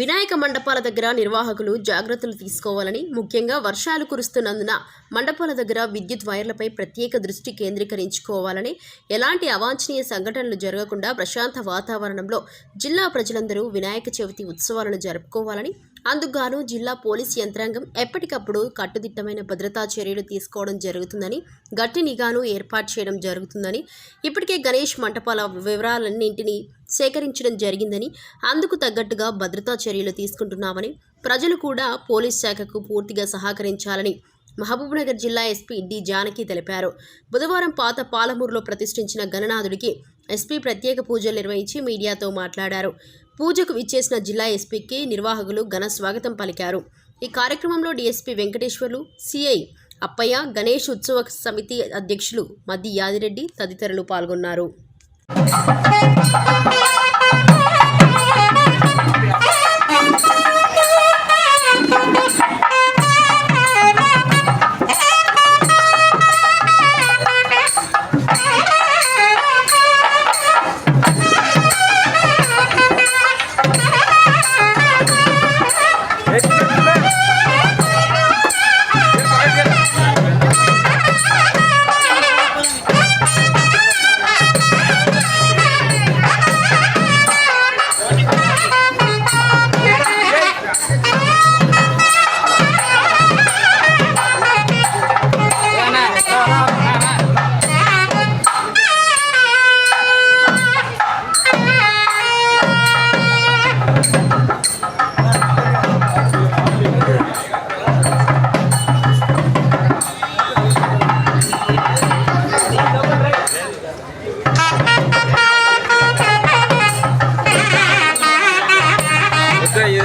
వినాయక మండపాల దగ్గర నిర్వాహకులు జాగ్రత్తలు తీసుకోవాలని ముఖ్యంగా వర్షాలు కురుస్తున్నందున మండపాల దగ్గర విద్యుత్ వైర్లపై ప్రత్యేక దృష్టి కేంద్రీకరించుకోవాలని ఎలాంటి అవాంఛనీయ సంఘటనలు జరగకుండా ప్రశాంత వాతావరణంలో జిల్లా ప్రజలందరూ వినాయక చవితి ఉత్సవాలను జరుపుకోవాలని అందుకుగాను జిల్లా పోలీస్ యంత్రాంగం ఎప్పటికప్పుడు కట్టుదిట్టమైన భద్రతా చర్యలు తీసుకోవడం జరుగుతుందని గట్టి నిఘాను ఏర్పాటు చేయడం జరుగుతుందని ఇప్పటికే గణేష్ మంటపాల వివరాలన్నింటినీ సేకరించడం జరిగిందని అందుకు తగ్గట్టుగా భద్రతా చర్యలు తీసుకుంటున్నామని ప్రజలు కూడా పోలీస్ శాఖకు పూర్తిగా సహకరించాలని మహబూబ్నగర్ జిల్లా ఎస్పీ డి జానకి తెలిపారు. బుధవారం పాత పాలమూరులో ప్రతిష్ఠించిన గణనాథుడికి ఎస్పీ ప్రత్యేక పూజలు నిర్వహించి మీడియాతో మాట్లాడారు. పూజకు విచ్చేసిన జిల్లా ఎస్పీకి నిర్వాహకులు ఘన స్వాగతం పలికారు. ఈ కార్యక్రమంలో డీఎస్పీ వెంకటేశ్వర్లు సిఐ అప్పయ్య గణేష్ ఉత్సవ సమితి అధ్యక్షులు మద్ది యాదిరెడ్డి తదితరులు పాల్గొన్నారు.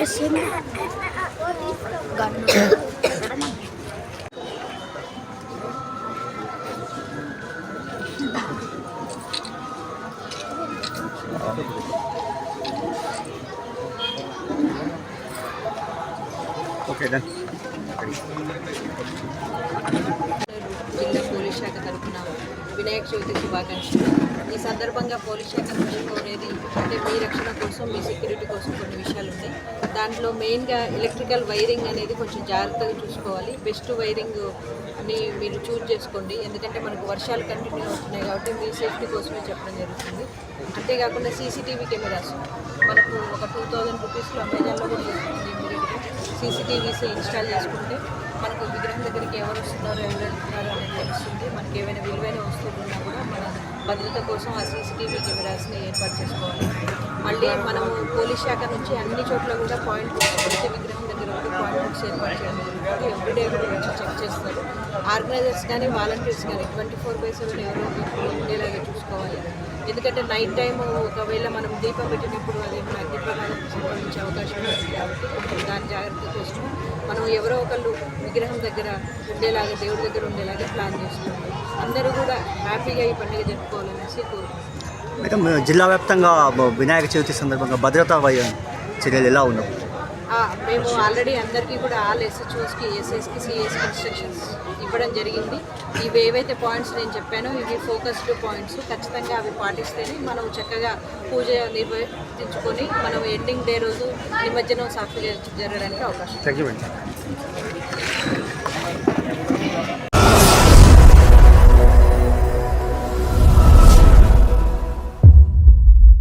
ke sini oke Okay, then. Okay. జిల్లా పోలీస్ శాఖ తరఫున వినాయక చవితి శుభాకాంక్షలు. ఈ సందర్భంగా పోలీస్ శాఖ చూసుకునేది అంటే మీ రక్షణ కోసం మీ సెక్యూరిటీ కోసం కొన్ని విషయాలు ఉన్నాయి దాంట్లో మెయిన్గా ఎలక్ట్రికల్ వైరింగ్ అనేది కొంచెం జాగ్రత్తగా చూసుకోవాలి. బెస్ట్ వైరింగ్ మీరు చూజ్ చేసుకోండి. ఎందుకంటే మనకు వర్షాలు కంటిన్యూ అవుతున్నాయి కాబట్టి మీ సేఫ్టీ కోసమే చెప్పడం జరుగుతుంది. అంతేకాకుండా సీసీటీవీ కెమెరాస్. మనకు ఒక టూ థౌజండ్ రూపీస్లో అమెజాన్లో కూడా దొరుకుతుంది సీసీటీవీస్ ఇన్స్టాల్ చేసుకుంటే మనకు విగ్రహం దగ్గరికి ఎవరు వస్తున్నారు ఎవరు వెళ్తున్నారు అనేది తెలుస్తుంది. మనకి ఏమైనా విలువైన వస్తువులు ఉన్నా కూడా మన భద్రత కోసం ఆ సీసీటీవీ కెమెరాస్ని ఏర్పాటు చేసుకోవాలి. మళ్ళీ మనము పోలీస్ శాఖ నుంచి అన్ని చోట్ల కూడా పాయింట్ ప్రతి విగ్రహం దగ్గర కూడా పాయింట్ బుక్స్ ఏర్పాటు చేయడం ఎవ్రీడే కూడా వచ్చి చెక్ చేస్తారు. ఆర్గనైజర్స్ కానీ వాలంటీర్స్ కానీ ట్వంటీ ఫోర్ బై సెవెన్ ఎవరో ఉండేలాగా చూసుకోవాలి. ఎందుకంటే నైట్ టైం ఒకవేళ మనం దీపం పెట్టినప్పుడు అది మన అగ్నిప్రమాదం సంభవించే అవకాశం ఉంది కాబట్టి దాని జాగ్రత్త కోసం మనం ఎవరో ఒకళ్ళు విగ్రహం దగ్గర ఉండేలాగా దేవుడి దగ్గర ఉండేలాగా ప్లాన్ చేస్తున్నాం అందరూ కూడా హ్యాపీగా ఈ పండుగ జరుపుకోవాలనేసి కోరుకుంటున్నాం. జిల్లా వ్యాప్తంగా వినాయక చవితి సందర్భంగా భద్రతా వయ చర్యలు ఎలా ఉండవు మేము ఆల్రెడీ అందరికీ కూడా ఆల్ ఎస్హెచ్ఓస్కి ఎస్ఎస్కి సిఎస్ ఇన్స్ట్రక్షన్స్ ఇవ్వడం జరిగింది. ఇవి ఏవైతే పాయింట్స్ నేను చెప్పానో ఇవి ఫోకస్డ్ పాయింట్స్ ఖచ్చితంగా అవి పాటిస్తేనే మనం చక్కగా పూజ నిర్వర్తించుకొని మనం ఎండింగ్ డే రోజు నిమజ్జనం సాఫీ జరగడానికి అవకాశం థ్యాంక్ యూ